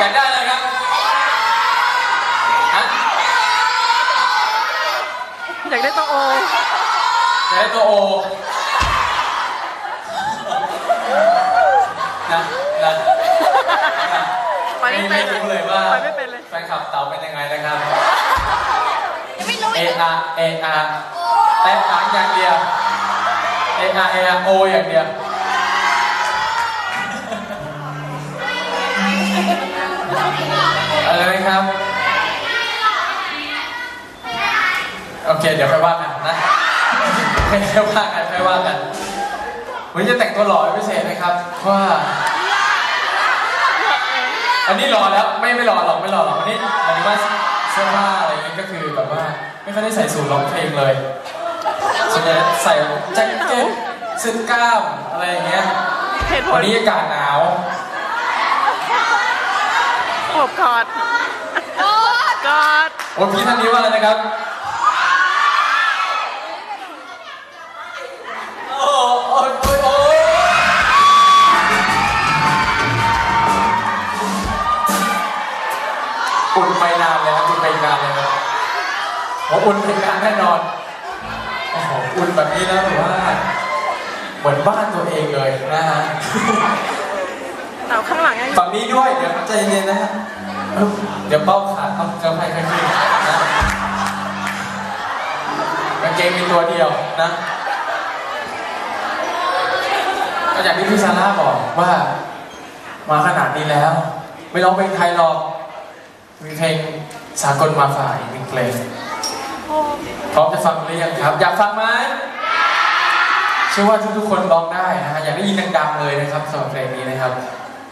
อยากได้อะไรครับฮะอยากได้ตัวโออยากได้ตัวโอนะนะไปไม่ไม่เป็นรู้เลยว่าไปไม่เป็นเลยแฟนคลับเต๋าเป็นยังไงนะครับ ไม่รู้เออีกอาเออาแต่หางอย่างเดียวเออาเออาโออย่างเดียว ครับ โอเค เดี๋ยวไปว่ากันนะไม่ได้ว่ากันไม่ว่ากัน วันนี้จะแต่งตัวหล่อเป็นพิเศษนะครับเพราะว่าอันนี้หล่อแล้วไม่ไม่หล่อหรอกไม่หล่อหรอกอันนี้หมายถึงว่าเสื้อผ้าอะไรอย่างงี้ก็คือแบบว่าไม่ค่อยได้ใส่สูทร้องเพลงเลยส่วนใหญ่ใส่แจ็คเก็ตเสื้อกล้ามอะไรอย่างเงี้ยเหตุผวัลนนี้อากาศหนาวขวบกอดก อดโอ้พี่ท่านนี้ว่าอะไรนะครับ โอ้โอ้โอ้โอ้อุ่นไปนานเลยครับอุ่นไปนานเลยครับผมอุ่นไปนานแน่นอนโอ้โหอุ่นแบบนี้นะถือว่าเหมือนบ้านตัวเองเลยนะฮะเต่าข้างหลังยังฝั่งนี้ด้วย เดี๋ยวใจเย็นๆนะฮะเดี๋ยวเป้าขาดต้องจะไปค่อยๆนะกางเกงมีตัวเดียวนะก็อย่างที่พี่ซาร่าบอกว่า มาขนาดนี้แล้ว ไม่ร้องเพลงไทยหรอก มีเพลงสากลมาฝ่ายหนึ่งเพลงพร้อมจะฟังหรือยังครับ อยากฟังไหมเชื่อว่าทุกๆคนร้องได้นะฮะอยากได้ยินดังๆเลยนะครับสำหรับเพลงนี้นะครับ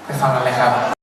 ไปฟังกันเลยครับ